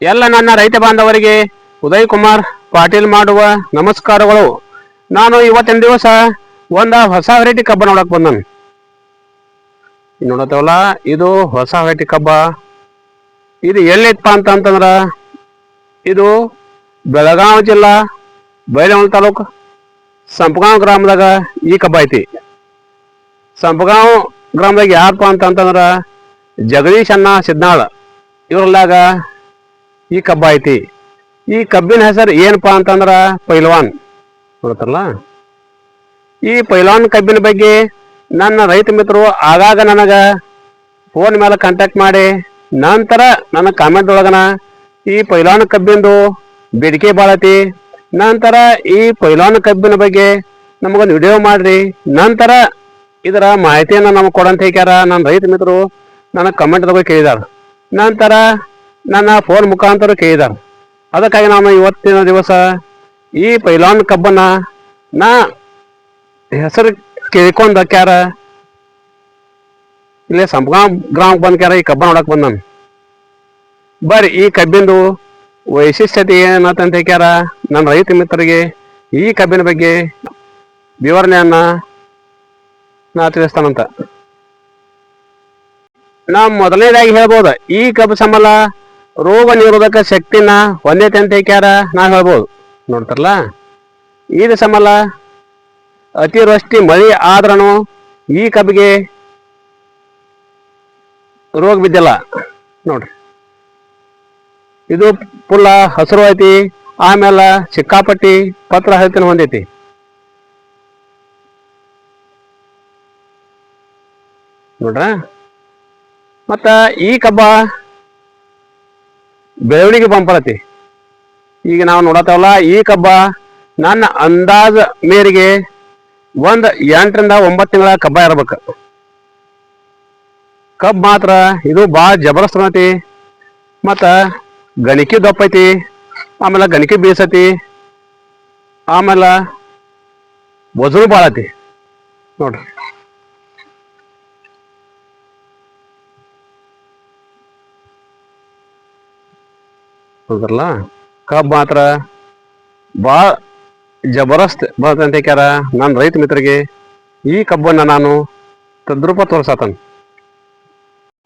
ಎಲ್ಲ ನನ್ನ ರೈತ ಬಾಂಧವರಿಗೆ ಉದಯ್ ಕುಮಾರ್ ಪಾಟೀಲ್ ಮಾಡುವ ನಮಸ್ಕಾರಗಳು. ನಾನು ಇವತ್ತಿನ ದಿವಸ ಒಂದ ಹೊಸ ವೆರೈಟಿ ಕಬ್ಬ ನೋಡಕ್ ಬಂದನ್. ನೋಡತ್ತವಲ್ಲ, ಇದು ಹೊಸ ವೆರೈಟಿ ಕಬ್ಬ. ಇದು ಎಲ್ಲಿತ್ತಪ್ಪ ಅಂತ ಅಂತಂದ್ರ ಇದು ಬೆಳಗಾವಿ ಜಿಲ್ಲಾ ಬೈಲಹೊಂಗಲ ತಾಲೂಕು ಸಂಪಗಾಂವ್ ಗ್ರಾಮದಾಗ ಈ ಕಬ್ಬ ಐತಿ. ಸಂಪಗಾಂವ್ ಗ್ರಾಮದಾಗ ಯಾರಪ್ಪ ಅಂತ ಅಂತಂದ್ರ ಜಗದೀಶ್ ಅಣ್ಣ ಸಿದ್ನಾಳ. ಇವ್ರಲ್ಲಾಗ ಈ ಕಬ್ಬ ಐತಿ. ಈ ಕಬ್ಬಿನ ಹೆಸರು ಏನಪ್ಪಾ ಅಂತಂದ್ರ ಪೈಲ್ವಾನ್. ನೋಡ್ತಾರಲ್ಲ? ಈ ಪೈಲ್ವಾನ್ ಕಬ್ಬಿನ ಬಗ್ಗೆ ನನ್ನ ರೈತ ಮಿತ್ರರು ಆಗಾಗ ನನಗ ಫೋನ್ ಮೇಲೆ ಕಾಂಟ್ಯಾಕ್ಟ್ ಮಾಡಿ, ನಂತರ ನನ್ನ ಕಾಮೆಂಟ್ ಒಳಗನ ಈ ಪೈಲ್ವಾನ್ ಕಬ್ಬಿಂದು ಬೇಡಿಕೆ ಬಾಳತಿ ನಂತರ ಈ ಪೈಲ್ವಾನ್ ಕಬ್ಬಿನ ಬಗ್ಗೆ ನಮಗೊಂದು ವಿಡಿಯೋ ಮಾಡ್ರಿ. ನಂತರ ಇದರ ಮಾಹಿತಿಯನ್ನು ನಮಗೆ ಕೊಡಂತ ಹೇಳ್ಯಾರ ನನ್ನ ರೈತ ಮಿತ್ರರು ನನಗೆ ಕಮೆಂಟ್ ಕೇಳಿದಾರ. ನಂತರ ನನ್ನ ಫೋನ್ ಮುಖಾಂತರ ಕೇಳಿದಾರ ಅದಕ್ಕಾಗಿ ನಾನು ಇವತ್ತಿನ ದಿವಸ ಈ ಪೈಲಾನ್ ಕಬ್ಬನ್ನ ನಾ ಹೆಸರು ಕೇಳ್ಕೊಂಡ ಕ್ಯಾರ ಇಲ್ಲೇ ಸಂಪಗಾಮ್ ಗ್ರಾಮಕ್ಕೆ ಬಂದ್ ಕ್ಯಾರ ಈ ಕಬ್ಬ ನೋಡಕ್ ಬಂದ ಬರ್ರಿ, ಈ ಕಬ್ಬಿಂದು ವೈಶಿಷ್ಟ್ಯತೆ ಏನಂತ ಹೇಳ್ಯಾರ ನನ್ನ ರೈತ ಮಿತ್ರರಿಗೆ ಈ ಕಬ್ಬಿನ ಬಗ್ಗೆ ವಿವರಣೆಯನ್ನ ನಾ ತಿಳಿಸ್ತಾನಂತ. ನಾ ಮೊದಲನೇದಾಗಿ ಹೇಳ್ಬೋದು, ಈ ಕಬ್ಬು ಸಂಬಳ ರೋಗ ನಿರೋಧಕ ಶಕ್ತಿನ ಹೊಂದೈತೆ ಅಂತ ಹೇಳ್ಯಾರ ನಾ ಹೇಳ್ಬೋದು. ನೋಡ್ತಾರಲ್ಲ? ಇದು ಸಮಲ್ಲ ಅತಿವೃಷ್ಟಿ ಮಳೆ ಆದ್ರೂ ಈ ಕಬ್ಬಿಗೆ ರೋಗ ಬಿದ್ದಿಲ್ಲ. ನೋಡ್ರಿ. ಇದು ಪುಲ್ಲ ಹಸಿರು ಐತಿ, ಆಮೇಲೆ ಸಿಕ್ಕಾಪಟ್ಟಿ ಪತ್ರ ಹತ್ತಿನ ಹೊಂದೈತಿ. ನೋಡ್ರ? ಮತ್ತ ಈ ಕಬ್ಬ ಬೆಳವಣಿಗೆ ಬಂಪಳತಿ ಈಗ ನಾವು ನೋಡತ್ತವಲ್ಲ, ಈ ಕಬ್ಬ ನನ್ನ ಅಂದಾಜ ಮೇರೆಗೆ ಒಂದ್ ಎಂಟರಿಂದ ಒಂಬತ್ತು ತಿಂಗಳ ಕಬ್ಬ ಇರ್ಬೇಕು. ಕಬ್ಬು ಮಾತ್ರ ಇದು ಭಾಳ ಜಬರ್ದಸ್ತ್ ಐತಿ ಮತ್ತ ಗಣಿಕೆ ದಪ್ಪ ಐತಿ, ಆಮೇಲೆ ಗಣಿಕೆ ಬೀಸತಿ ಆಮೇಲೆ ವಜನು ಭಾಳ ಐತಿ. ನೋಡ್ರಿ. ಹೌದಲ್ಲ ಕಬ್ ಮಾತ್ರ. ಭಾಳ ಜಬರದಸ್ತ್ ಬರ್ತಂತ ನನ್ನ ರೈತ ಮಿತ್ರರಿಗೆ, ಈ ಕಬ್ಬನ್ನ ನಾನು ತದ್ರೂಪ ತೋರ್ಸತನ್.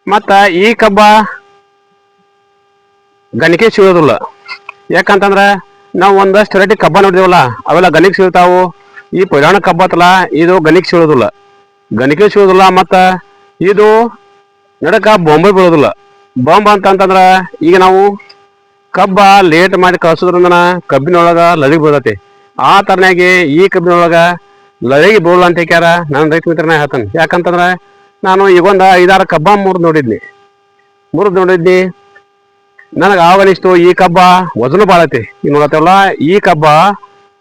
ಮತ್ತ ಈ ಕಬ್ಬ ಗಣಿಕೆ ಸಿಗೋದಿಲ್ಲ. ಯಾಕಂತಂದ್ರ ನಾವು ಒಂದಷ್ಟು ವೆರೈಟಿ ಕಬ್ಬ ನೋಡಿದೇವಲ್ಲ, ಅವೆಲ್ಲ ಗಣಿಗೆ ಸಿಗ್ತಾವು. ಈ ಪುರಾಣ ಕಬ್ಬ ಇದು ಗಣಿಗೆ ಸಿಗೋದಿಲ್ಲ. ಗಣಿಕೆ ಸಿಗೋದಿಲ್ಲ ಮತ್ತ ಇದು ನಡಕ ಬೊಂಬೆ ಬೀಳೋದಿಲ್ಲ. ಬಾಂಬ್ ಅಂತ ಅಂತಂದ್ರ ಈಗ ನಾವು ಕಬ್ಬ ಲೇಟ್ ಮಾಡಿ ಕಳ್ಸೋದ್ರಿಂದ ಕಬ್ಬಿನೊಳಗ ಲಳಿಗೆ ಬೀಳತಿ ಆ ತರನಾಗಿ ಈ ಕಬ್ಬಿನೊಳಗ ಲಳಿಗೆ ಬೀಳಲ್ಲ ಅಂತ ಹೇಳ್ಯಾರ ನನ್ನ ರೈತ ಮಿತ್ರನ ಹೇಳ್ತಾನೆ. ಯಾಕಂತಂದ್ರ ನಾನು ಈಗೊಂದು ಐದಾರು ಕಬ್ಬ ಮುರಿದು ನೋಡಿದ್ನಿ. ಮುರಿದು ನೋಡಿದ್ನಿ. ನನಗೆ ಆವನಿಷ್ಟು ಈ ಕಬ್ಬ ವಜನ ಬಾಳತಿ ಈಗ ನೋಡತ್ತವಲ್ಲ, ಈ ಕಬ್ಬ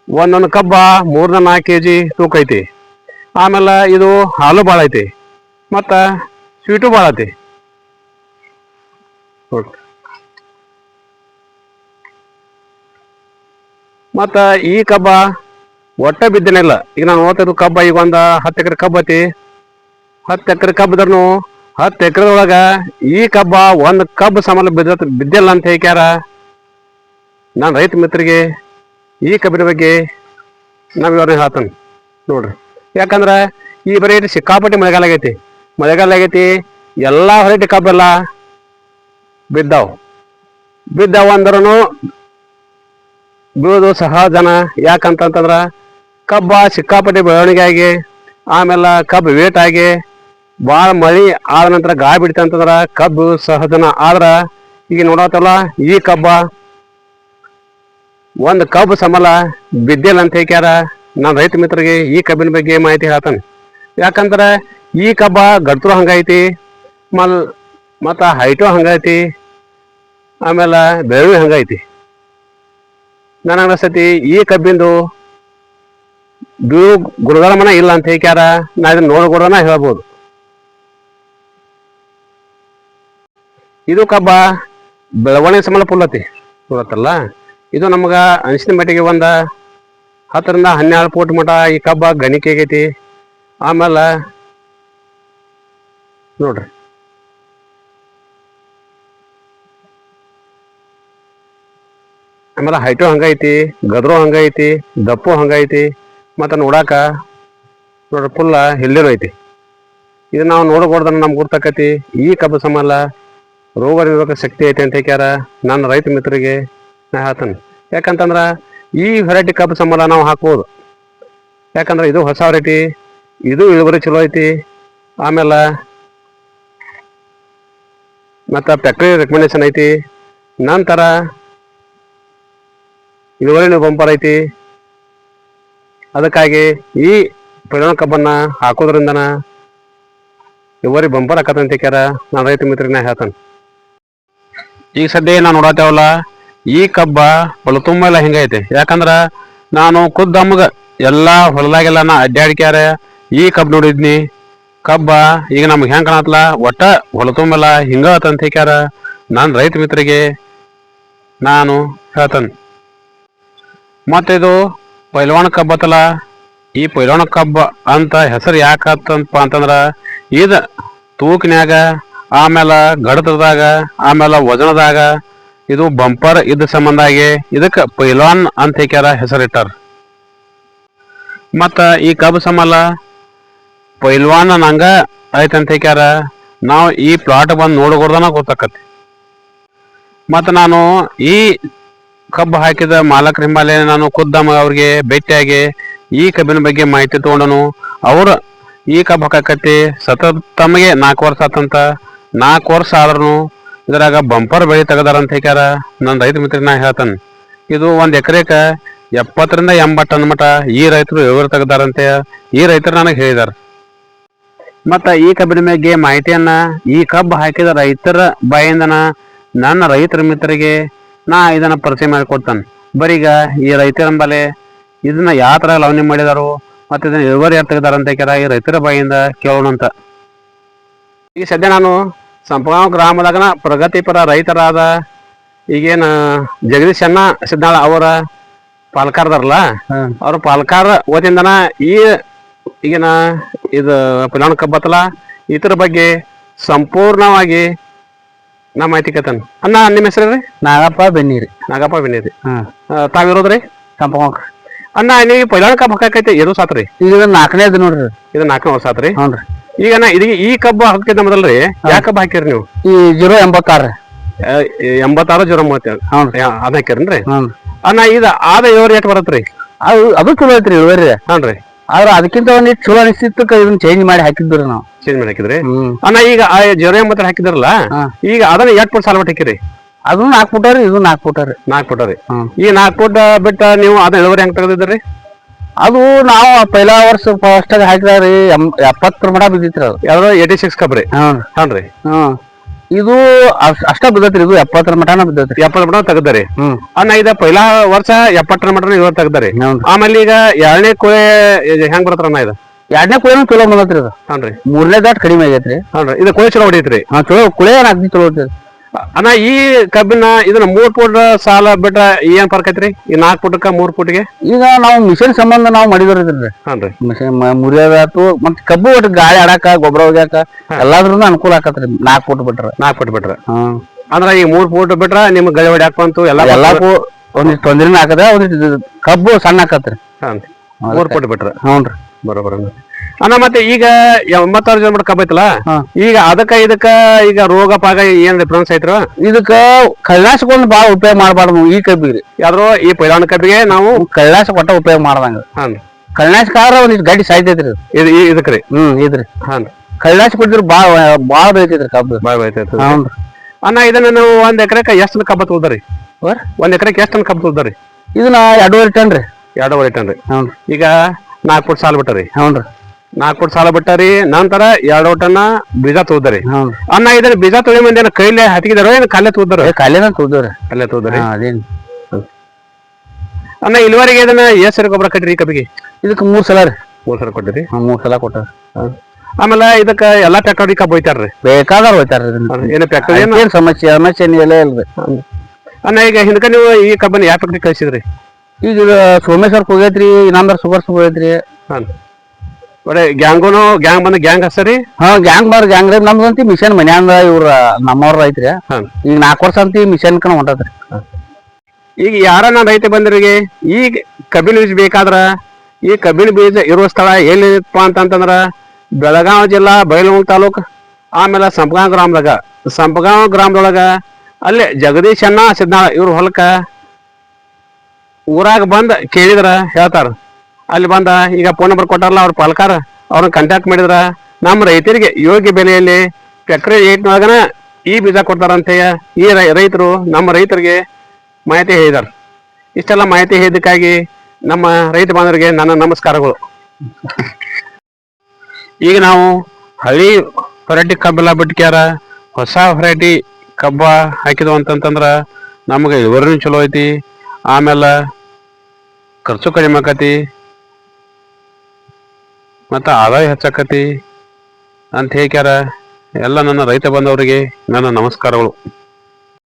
ಒಂದೊಂದು ಕಬ್ಬ ಮೂರನ ನಾಲ್ಕು ಕೆ ಜಿ ತೂಕ ಐತಿ. ಆಮೇಲೆ ಇದು ಹಾಲು ಭಾಳ ಐತಿ. ಮತ್ತು ಸ್ವೀಟು ಭಾಳ ನೋಡ್ರಿ ಮತ್ತ ಈ ಕಬ್ಬ ಒಟ್ಟ ಬಿದ್ದನಿಲ್ಲ. ಈಗ ನಾನು ಓದ್ತಿದ್ದು ಕಬ್ಬ, ಈಗ ಒಂದ ಹತ್ತು ಎಕರೆ ಕಬ್ಬ ಐತಿ. ಹತ್ತು ಎಕರೆ ಕಬ್ಬದ್ರೂ ಹತ್ತು ಎಕರೆ ಒಳಗ ಈ ಕಬ್ಬ ಒಂದು ಕಬ್ಬು ಸಮಲ ಬಿದ್ದ ಬಿದ್ದಿಲ್ಲ ಅಂತ ಹೇಳ್ಯಾರ ನಾನು ರೈತ ಮಿತ್ರರಿಗೆ ಈ ಕಬ್ಬಿನ ಬಗ್ಗೆ ನಾವು ವಿವರಣೆ ಹೇಳ್ತಾನೆ ನೋಡ್ರಿ. ಯಾಕಂದ್ರೆ ಈ ಬರೀ ಸಿಕ್ಕಾಪಟ್ಟೆ ಮಳೆಗಾಲ ಆಗೈತಿ. ಮಳೆಗಾಲ ಆಗೈತಿ, ಎಲ್ಲಾ ಹೊರಟಿ ಕಬ್ಬೆಲ್ಲ ಬಿದ್ದಾವ್. ಬಿದ್ದಾವ ಅಂದ್ರೂ ಬೀಳೋದು ಸಹಜನ ಯಾಕಂತಂತಂದ್ರ ಕಬ್ಬ ಸಿಕ್ಕಾಪಟ್ಟೆ ಬೆಳವಣಿಗೆ ಆಗಿ ಆಮೇಲೆ ಕಬ್ಬು ವೇಟ್ ಆಗಿ ಭಾಳ ಮಳಿ ಆದ ನಂತರ ಗಾಳಿ ಬಿಡ್ತಂತಂದ್ರ ಕಬ್ಬು ಸಹಜನ. ಆದ್ರ ಈಗ ನೋಡತ್ತಲ್ಲ ಈ ಕಬ್ಬ ಒಂದು ಕಬ್ಬು ಸಮಲ ಬಿದ್ದಿಲ್ಲ ಅಂತ ಹೇಳ್ಯಾರ ನನ್ನ ರೈತ ಮಿತ್ರರಿಗೆ ಈ ಕಬ್ಬಿನ ಬಗ್ಗೆ ಮಾಹಿತಿ ಹೇಳ್ತಾನೆ. ಯಾಕಂದ್ರೆ ಈ ಕಬ್ಬ ಗಡ್ತರು ಹಂಗೈತಿ ಮಲ್ ಮತ್ತು ಹೈಟು ಹಂಗೈತಿ ಆಮೇಲೆ ಬೆಳವಿ ಹಂಗೈತಿ ನನಗೆ ಅನಿಸ್ತೈತಿ ಈ ಕಬ್ಬಿಂದು ಬೀಳು ಗುಣಧರ್ಮನ ಇಲ್ಲ ಅಂತ ಹೇಳ್ಯಾರ ನಾ ಇದನ್ನ ನೋಡ್ಕೊಡೋಣ ಹೇಳ್ಬೋದು. ಇದು ಕಬ್ಬ ಬೆಳವಣಿಗೆ ಸಮಲ ಪುಲ್ಲತಿ ಪುಲ್ಲತ್ತಲ್ಲ ಇದು ನಮ್ಗ ಅನಿಸಿದ ಮಟ್ಟಿಗೆ ಒಂದ ಹತ್ತರಿಂದ ಹನ್ನೆರಡು ಫೂಟ್ ಮಟ ಈ ಕಬ್ಬ ಗಣಿಕೆ ಆಗೈತಿ. ಆಮೇಲೆ ನೋಡ್ರಿ. ಆಮೇಲೆ ಹೈಟು ಹಂಗೈತಿ, ಗದ್ರು ಹಂಗೈತಿ, ದಪ್ಪು ಹಂಗೈತಿ, ಮತ್ತು ನೋಡಾಕ ನೋಡ್ರಿ ಫುಲ್ಲ ಹಿಲ್ಲಿನೂ ಐತಿ ಇದು ನಾವು ನೋಡಬಾರ್ದನ್ನ ನಮ್ಗೆ ಗುರ್ತಕತಿ. ಈ ಕಬ್ಬು ಸಮಲ್ಲ ರೋಗ ನಿರೋಧಕ ಶಕ್ತಿ ಐತಿ ಅಂತ ಹೇಳ್ಯಾರ ನನ್ನ ರೈತ ಮಿತ್ರರಿಗೆ ನಾ ಹೇಳ್ತಾನೆ. ಯಾಕಂತಂದ್ರ ಈ ವೆರೈಟಿ ಕಬ್ಬು ಸಂಬಳ ನಾವು ಹಾಕ್ಬೋದು. ಯಾಕಂದ್ರೆ ಇದು ಹೊಸ ವೆರೈಟಿ ಇದು ಇಳುವರಿ ಚಲೋ ಐತಿ. ಆಮೇಲೆ ಮತ್ತು ಫ್ಯಾಕ್ಟ್ರಿ ರೆಕಮೆಂಡೇಶನ್ ಐತಿ. ನಂತರ ಇಳುವರಿನೂ ಬಂಪರ್ ಐತಿ. ಅದಕ್ಕಾಗಿ ಈ ಪರಿಣಾಮ ಕಬ್ಬನ್ನ ಹಾಕೋದ್ರಿಂದನ ಇಳುವರಿ ಬಂಪರ್ ಆಕತ್ತಂತ ಕ್ಯಾರ ನಾನು ರೈತ ಮಿತ್ರನ ಹೇಳ್ತಾನೆ. ಈಗ ಸದ್ಯ ನಾನು ನೋಡತ್ತೇವಲ್ಲ ಈ ಕಬ್ಬ ಹೊಲ ತುಂಬ ಎಲ್ಲ ಹಿಂಗೈತೆ ಯಾಕಂದ್ರ ನಾನು ಖುದ್ದು ನಮ್ಗ ಎಲ್ಲಾ ಹೊಲದಾಗೆಲ್ಲ ನಾ ಅಡ್ಡಾಡ್ಕ್ಯಾರ ಈ ಕಬ್ಬು ನೋಡಿದ್ನಿ. ಕಬ್ಬ ಈಗ ನಮ್ಗೆ ಹೆಂಗ್ ಕಾಣತ್ಲ? ಒಟ್ಟ ಹೊಲ ತುಂಬೆಲ್ಲ ಹಿಂಗ ಆತಂತ ಕ್ಯಾರ ನಾನು ರೈತ ಮಿತ್ರಿಗೆ ನಾನು ಹೇಳ್ತಾನೆ. ಮತ್ತೆ ಇದು ಪೈಲ್ವಾನ ಕಬ್ಬ ಅತ್ತಲ್ಲ ಈ ಪೈಲ್ವಾನ ಕಬ್ಬ ಅಂತ ಹೆಸರು ಯಾಕತ್ತಂತಪ್ಪ ಅಂತಂದ್ರ, ಇದ ತೂಕಿನ್ಯಾಗ ಆಮೇಲೆ ಗಡತದಾಗ ಆಮೇಲೆ ವಜನದಾಗ ಇದು ಬಂಪರ್ ಇದ್ದ ಸಂಬಂಧ ಆಗಿ ಇದಕ್ಕೆ ಪೈಲ್ವಾನ್ ಅಂತ ಹೇಳ ಹೆಸರಿಟ್ಟಾರ. ಮತ್ತ ಈ ಕಬ್ಬು ಸಮಲ ಪೈಲ್ವಾನ್ ನಂಗ ಐತೆ ಅಂತ ಹೇಳ್ಯಾರ ನಾವು ಈ ಪ್ಲಾಟ್ ಬಂದು ನೋಡಗೊಡ್ದನ ಗೊತ್ತಾಕತಿ ಮತ್ತು ನಾನು ಈ ಕಬ್ಬು ಹಾಕಿದ ಮಾಲಕರ ಹಿಂಬಾಲೆ ನಾನು ಖುದ್ದ ಅವ್ರಿಗೆ ಭೇಟಿಯಾಗಿ ಈ ಕಬ್ಬಿನ ಬಗ್ಗೆ ಮಾಹಿತಿ ತಗೊಂಡನು. ಅವರು ಈ ಕಬ್ಬು ಹಾಕಕತ್ತಿ ಸತತ ತಮಗೆ ನಾಲ್ಕು ವರ್ಷ ಆತಂತ. ನಾಲ್ಕು ವರ್ಷ ಆದ್ರೂ ಇದ್ರಾಗ ಬಂಪರ್ ಬೆಳೆ ತೆಗದಾರ ಅಂತ ಹೇಳ್ಯಾರ ನನ್ನ ರೈತ ಮಿತ್ರ ನಾ ಹೇಳ್ತಾನೆ. ಇದು ಒಂದು ಎಕರೆಕ ಎಪ್ಪತ್ತರಿಂದ ಎಂಬತ್ತು ಟನ್ ಮಟ ಈ ರೈತರು ಎವರು ತೆಗದಾರಂತೆ ಈ ರೈತರು ನನಗೆ ಹೇಳಿದಾರೆ. ಮತ್ತ ಈ ಕಬ್ಬಿನ ಬಗ್ಗೆ ಮಾಹಿತಿಯನ್ನ ಈ ಕಬ್ಬು ಹಾಕಿದ ರೈತರ ಬಾಯಿಂದನ ನನ್ನ ರೈತರ ಮಿತ್ರರಿಗೆ ನಾ ಇದನ್ನ ಪರಿಚಯ ಮಾಡಿಕೊಡ್ತಾನೆ ಬರೀಗ ಈ ರೈತರಂಬಲೆ ಇದನ್ನ ಯಾವ ತರ ಲವಣಿ ಮಾಡಿದಾರು ಮತ್ತೆ ಇದನ್ನ ಇಳುವರಿ ಯಾರು ತೆಗೆದಾರ ಅಂತ ಕೇಳ ಈ ರೈತರ ಬಾಯಿಂದ ಕೇಳೋಣ ಅಂತ ಈಗ ಸದ್ಯ ನಾನು ಸಂಪಗಾಂವ್ ಗ್ರಾಮದಾಗನ ಪ್ರಗತಿಪರ ರೈತರಾದ ಈಗೇನ ಜಗದೀಶ್ ಅಣ್ಣ ಸಿದ್ದಾಳ ಅವರ ಪಾಲ್ಕಾರದಾರಲ್ಲ. ಅವ್ರ ಪಾಲ್ಕಾರ ಓದಿಂದನ ಈ ಈಗಿನ ಇದು ಪಿಲಾಣ ಕಬ್ಬತ್ತಲ ಇದ್ರ ಬಗ್ಗೆ ಸಂಪೂರ್ಣವಾಗಿ ನಾ ಮಾಹಿತಿ ಕೇತನ್ ಅಣ್ಣ ನಿಮ್ಮ ಹೆಸರು ರೀ ನಾಗಪ್ಪ ಬೆನ್ನೀರಿ. ನಾಗಪ್ಪ ಬೆನ್ನೀರಿ. ಹಾ. ತಾವಿರೋದ್ರಿ ಸಂಪಂಗ ಅಣ್ಣ ನೀವು ಪೈಲಾಣ ಕಬ್ಬು ಹಾಕೈತೆ ಎರಡು ಸಾತ್ರಿ ಈಗ ಇದು ನಾಲ್ಕನೇದು ನೋಡ್ರಿ. ಇದು ನಾಲ್ಕನೇ ವರ್ಷ ಆತ್ರಿ ರೀ? ಈಗ ನಾ ಇದೀಗ ಈ ಕಬ್ಬು ಹಾಕಿದ ಮೊದಲ್ರಿ ಯಾವ ಕಬ್ಬು ಹಾಕಿರಿ ನೀವು? ಈ ಜೀರೋ ಎಂಬತ್ತಾರು ಎಂಬತ್ತಾರು ಜೀರೋ ಮೂವತ್ತೇಳು. ಹ್ಞೂನ್ರಿ ಅದ ಹಾಕಿರನ್ರಿ? ಹ್ಞೂ ಅಣ್ಣ ಇದು ಆದ ಇಳುವರಿ ಎಷ್ಟು ಬರತ್ರಿ? ಅದು ಅದು ಚಲೋ ಐತ್ರಿ ಇಳುವರಿ. ಹಾನ್ರಿ ಆದ್ರೆ ಅದಕ್ಕಿಂತ ಒಂದಿಟ್ಟು ಚಲೋ ಅನಿಸ್ತಿತ್ತು ಇದನ್ನ ಚೇಂಜ್ ಮಾಡಿ ಹಾಕಿದ್ರು ನಾವು. ಚೇಂಜ್ ಮಾಡಿ ಹಾಕಿದ್ರಿ? ಹ್ಮ್. ಅಣ್ಣ ಈಗ ಆ ಜೊರೆ ಮಾತ್ರ ಹಾಕಿದ್ರಲ್ಲ ಹಾ. ಈಗ ಅದನ್ನ ಎಷ್ಟು ಪಟ್ಟು ಸಾಲ ಮಟ್ಟ ಹಾಕಿರಿ? ಅದು ನಾಲ್ಕು ರೀ ಇದು ನಾಲ್ಕು ರೀ ನಾಕ್ ಫುಟ್ ರೀ ಹ್ಮ್. ಈ ನಾಲ್ಕು ಫುಟ್ ಬಿಟ್ಟ ನೀವು ಅದನ್ನ ಇಳುವರಿ ಹೆಂಗ್ ತೆಗೆದಿದ್ರಿ ಅದು ನಾವು ಪೈಲಾ ವರ್ಷ ಫಸ್ಟ್ ಹಾಕಿದ್ರಿ ಎಪ್ಪತ್ತರ ಮಟ ಬಿದ್ದಿತ್ರಿ ಅದು. ಯಾವ್ದೋ ಏಯ್ಟಿ ಸಿಕ್ಸ್ ಕಬ್ರಿ. ಹ್ಞೂ ಹ್ಞೂ. ಇದು ಅಷ್ಟ್- ಅಷ್ಟ ಬಿದ್ದತ್ರಿ ಇದು ಎಪ್ಪತ್ತರ ಮಟನ ಬಿದ್ದತ್ರಿ. ಎಪ್ಪತ್ತು ಮಟ ತೆಗ್ದಾರಿ? ಹ್ಮ್. ಅಣ್ಣ ಇದ ಪೈಲಾ ವರ್ಷ ಎಪ್ಪತ್ತರ ಮಟ ಇಳುವರಿ ತೆಗ್ದಾರಿ. ಆಮೇಲೆ ಈಗ ಎರಡನೇ ಕೋಳಿ ಹೆಂಗ್ ಹೆಂಗ್ ಅಣ್ಣ ಇದು? ಎರಡನೇ ಕುಳಿನೂ ಚಲೋ ಬಂದತ್ರಿ ಇದು. ಹಾನ್ರಿ ಮೂರನೇ ದಾಟ್ ಕಡಿಮೆ ಆಗೈತ್ರಿ. ಹಾನ್ರಿ ಇದು ಕೋಳಿ ಚಲೋ ಹೊಡಿತ್ರಿ? ಹಾ ಚಲೋ ಕುಳಿ ಏನ್ ಅಗ್ದಿ ಚಲೋ ಐತ್ರಿ ಅಣ್ಣ ಈ ಕಬ್ಬಿನ ಇದನ್ನ ಮೂರ್ ಫುಟ್ ಸಾಲ ಬಿಟ್ಟ ಏನ್ ಫರ್ಕ್ ಐತ್ರಿ? ಈ ನಾಲ್ಕು ಫುಟ್ಕ ಮೂರ್ ಫುಟ್ಗೆ ಈಗ ನಾವು ಮಿಷನ್ ಸಂಬಂಧ ನಾವು ಮಾಡಿದ್ರಿ ಹಾನ್ರಿ ಮಿಷನ್ ಮುರಿಯೋದಾತು ಮತ್ ಕಬ್ಬು ಒಟ್ಟು ಗಾಳಿ ಆಡಾಕ ಗೊಬ್ಬರ ಹೋಗ್ಯಾಕ ಎಲ್ಲಾದ್ರೂ ಅನುಕೂಲ ಆಕತ್ರಿ ನಾಲ್ಕು ಫುಟ್ ಬಿಟ್ರ. ನಾಲ್ಕು ಫುಟ್ ಬಿಟ್ರ. ಅಂದ್ರ ಈ ಮೂರ್ ಫುಟ್ ಬಿಟ್ರ ನಿಮ್ ಗಳಿ ಹೊಡಿ ಹಾಕಂತು ಎಲ್ಲ ಎಲ್ಲಾಕು ಒಂದಿಷ್ಟು ತೊಂದ್ರೆನ ಹಾಕದ ಒಂದಿಷ್ಟು ಕಬ್ಬು ಸಣ್ಣ ಹಾಕತ್ರಿ ಮೂರ್ ಫುಟ್ ಬಿಟ್ರ. ಹ್ಞೂನ್ರಿ ಬರೋಬರ ಅಣ್ಣ ಮತ್ತೆ ಈಗ ಎಂಬತ್ತಾರು ಜನ ಮಟ್ಟ ಕಬ್ಬ ಐತಲ್ಲ? ಈಗ ಅದಕ್ಕ ಇದಕ್ಕ ಈಗ ರೋಗ ಪಾಗ ಏನ್ ಡಿಫ್ರೆನ್ಸ್ ಐತ್ರ ಇದಕ್ಕ ಕಳ್ಳಾಸಕ್ಕೊಂದು ಬಾಳ ಉಪಯೋಗ ಮಾಡಬಾರ್ದು ಈ ಕಬ್ಬಿಗೆ ಯಾವ್ದೋ ಈ ಪೈಲಾಣ ಕಬ್ಬಿಗೆ ನಾವು ಕಳ್ಳಾಸ ಕೊಟ್ಟ ಉಪಯೋಗ ಮಾಡ್ದಂಗ. ಆದ್ರ ಒಂದಿಷ್ಟು ಗಡ್ಡಿ ಸಾಯ್ತೈತ್ರಿ ಇದು. ಇದಕ್ರಿ? ಹ್ಮ್ ಇದ್ರಿ. ಹಾನ್. ಕಳ್ಳಾಸ ಕೊಟ್ಟಿದ್ರು ಬಾಳ ಬಾಳ ಬೆಳಿತೈತ್ರಿ ಕಬ್ಬು. ಬಾಳ ಬೆಳಿತೈತಿ ಹ್ಞೂ ಅಣ್ಣ ಇದನ್ನ ನಾವು ಒಂದ್ ಎಕರೆಕ ಎಷ್ಟು ಟನ್ ಕಬ್ಬ ತಗೋದ್ರಿ? ಒಂದ್ ಎಕರೆಕ ಎಷ್ಟು ಟನ್ ಕಬ್ಬ ತಗೋದ್ರಿ? ಇದನ್ನ ಎರಡೂವರೆ ಟನ್ ರೀ ಎರಡೂವರೆ ಟನ್ ರೀ ಹ್ಮ್ ಈಗ ನಾಲ್ಕು ಫುಟ್ ರೀ ಹ್ಞೂ ಹ್ಞೂನ್ರಿ ನಾಲ್ಕು ಕೋಟಿ ಸಾಲ ಬಿಟ್ಟಾರಿ. ನಂತರ ಎರಡು ಓಟನ್ನ ಬೀಜ ತೋದ್ರಿ. ಅನ್ನ ಇದನ್ನ ಬೀಜ ತೊಳಿ ಮಂದಿ ಕೈಲೇ ಕೈಲಿ ಹತ್ತಿದಾರೋ ಏನ್ ಕಾಲೇ ತೋದ್ರ ಏ ತೋದ್ರ ಕಾಲೇ ಹಾ ಅದೇನ್. ಅನ್ನ ಇಲ್ಲಿವರೆಗೆ ಇದನ್ನ ಎಷ್ಟ್ ಸರಿ ಗೊಬ್ಬರ ಕಟ್ಟಿರಿ ಕಬ್ಬಿಗೆ? ಇದಕ್ಕೆ ಮೂರ್ ಸಲ ರೀ. ಮೂರ್ ಸಲ ಕೊಟ್ಟಿರಿ? ಮೂರ್ ಸಲ ಕೊಟ್ಟಾರ. ಆಮೇಲೆ ಇದಕ್ಕ ಎಲ್ಲಾ ಟ್ರ್ಯಾಕ್ಟರ್ ಕಬ್ಬು ಹೋಯ್ತಾರ್ರಿ ಬೇಕಾದ್ರೆ ಹೋಯ್ತಾರ ಏನ ಏನು ಫ್ಯಾಕ್ಟರಿ ಏನು? ಏನ್ ಸಮಸ್ಯೆ ಸಮಸ್ಯೆ ಏನಿಲ್ಲ ಇಲ್ರಿ. ಅನ್ನ ಈಗ ಹಿಂದಕ ನೀವು ಈ ಕಬ್ಬನ್ನ ಯಾವ ಫ್ಯಾಕ್ಟ್ರಿ ಕಳಿಸಿದ್ರಿ? ಈಗ ಸೋಮೇಶ್ವರ್ ಹೋಗೈತ್ರಿ ಇನ್ನೊಂದರ ಸುಬರ್ಸ್ ಹೋಗೈತ್ರಿ ಹಾಂ. ಬರೀ ಗ್ಯಾಂಗುನು ಗ್ಯಾಂಗ್ ಬಂದ ಗ್ಯಾಂಗ್ ಹಸರಿ ಹಾ ಗ್ಯಾಂಗ್ ಬಾರ್ ಗ್ಯಾಂಗ್ ರೀ. ನಮ್ದಂತಿ ಮಿಷನ್ ಮನ್ಯಾಂದ ಇವ್ರ ನಮ್ಮವ್ರ ಐತ್ರಿ. ಹಾಂ. ಈಗ ನಾಲ್ಕು ವರ್ಷ ಅಂತ ಮಿಷನ್ ಕಣ ಹೊಂಟತ್ರಿ ಈಗ ಯಾರನ್ನ ರೈತ ಬಂದ್ರಿಗೆ ಈಗ? ಕಬ್ಬಿನ ಬೀಜ ಬೇಕಾದ್ರ ಈ ಕಬ್ಬಿನ ಬೀಜ ಇರುವ ಸ್ಥಳ ಎಲ್ಲಿಪ್ಪ ಅಂತಂತಂದ್ರ ಬೆಳಗಾವಿ ಜಿಲ್ಲಾ ಬೈಲಹೊಂಗ ತಾಲೂಕ್ ಆಮೇಲೆ ಸಂಪಗಾಂವ್ ಗ್ರಾಮದಾಗ. ಸಂಪಗಾಂವ್ ಗ್ರಾಮದೊಳಗ ಅಲ್ಲೇ ಜಗದೀಶ್ ಅಣ್ಣ ಸಿದ್ನಾಳ ಇವ್ರ ಹೊಲಕ್ಕ ಊರಾಗ ಬಂದ ಕೇಳಿದ್ರ ಹೇಳ್ತಾರ. ಅಲ್ಲಿ ಬಂದ, ಈಗ ಫೋನ್ ನಂಬರ್ ಕೊಟ್ಟಾರಲ್ಲ ಅವ್ರ ಪಾಲ್ಕಾರ, ಅವ್ರನ್ನ ಕಾಂಟ್ಯಾಕ್ಟ್ ಮಾಡಿದ್ರ, ನಮ್ಮ ರೈತರಿಗೆ ಯೋಗ್ಯ ಬೆಲೆಯಲ್ಲಿ ಎಕರೆ ಏಟ್ನೊಳಗನ ಈ ಬೀಜ ಕೊಡ್ತಾರಂತೆ ಈ ರೈತರು, ನಮ್ಮ ರೈತರಿಗೆ ಮಾಹಿತಿ ಹೇಳಿದಾರ. ಇಷ್ಟೆಲ್ಲ ಮಾಹಿತಿ ಹೇಳಿದಕ್ಕಾಗಿ ನಮ್ಮ ರೈತ ಬಾಂಧವರಿಗೆ ನನ್ನ ನಮಸ್ಕಾರಗಳು. ಈಗ ನಾವು ಹಳಿ ವೆರೈಟಿ ಕಬ್ಬೆಲ್ಲ ಬಿಟ್ಕ್ಯಾರ ಹೊಸ ವೆರೈಟಿ ಕಬ್ಬ ಹಾಕಿದ್ವು ಅಂತಂತಂದ್ರ ನಮಗೆ ಇಳುವರಿನೂ ಚಲೋ ಐತಿ, ಆಮೇಲೆ ಖರ್ಚು ಕಡಿಮೆ ಆಕತಿ ಮತ್ತು ಆದಾಯ ಹೆಚ್ಚಾಕತಿ ಅಂತ ಹೇಳ್ಯಾರ ಎಲ್ಲ ನನ್ನ ರೈತ ಬಂದವರಿಗೆ ನನ್ನ ನಮಸ್ಕಾರಗಳು.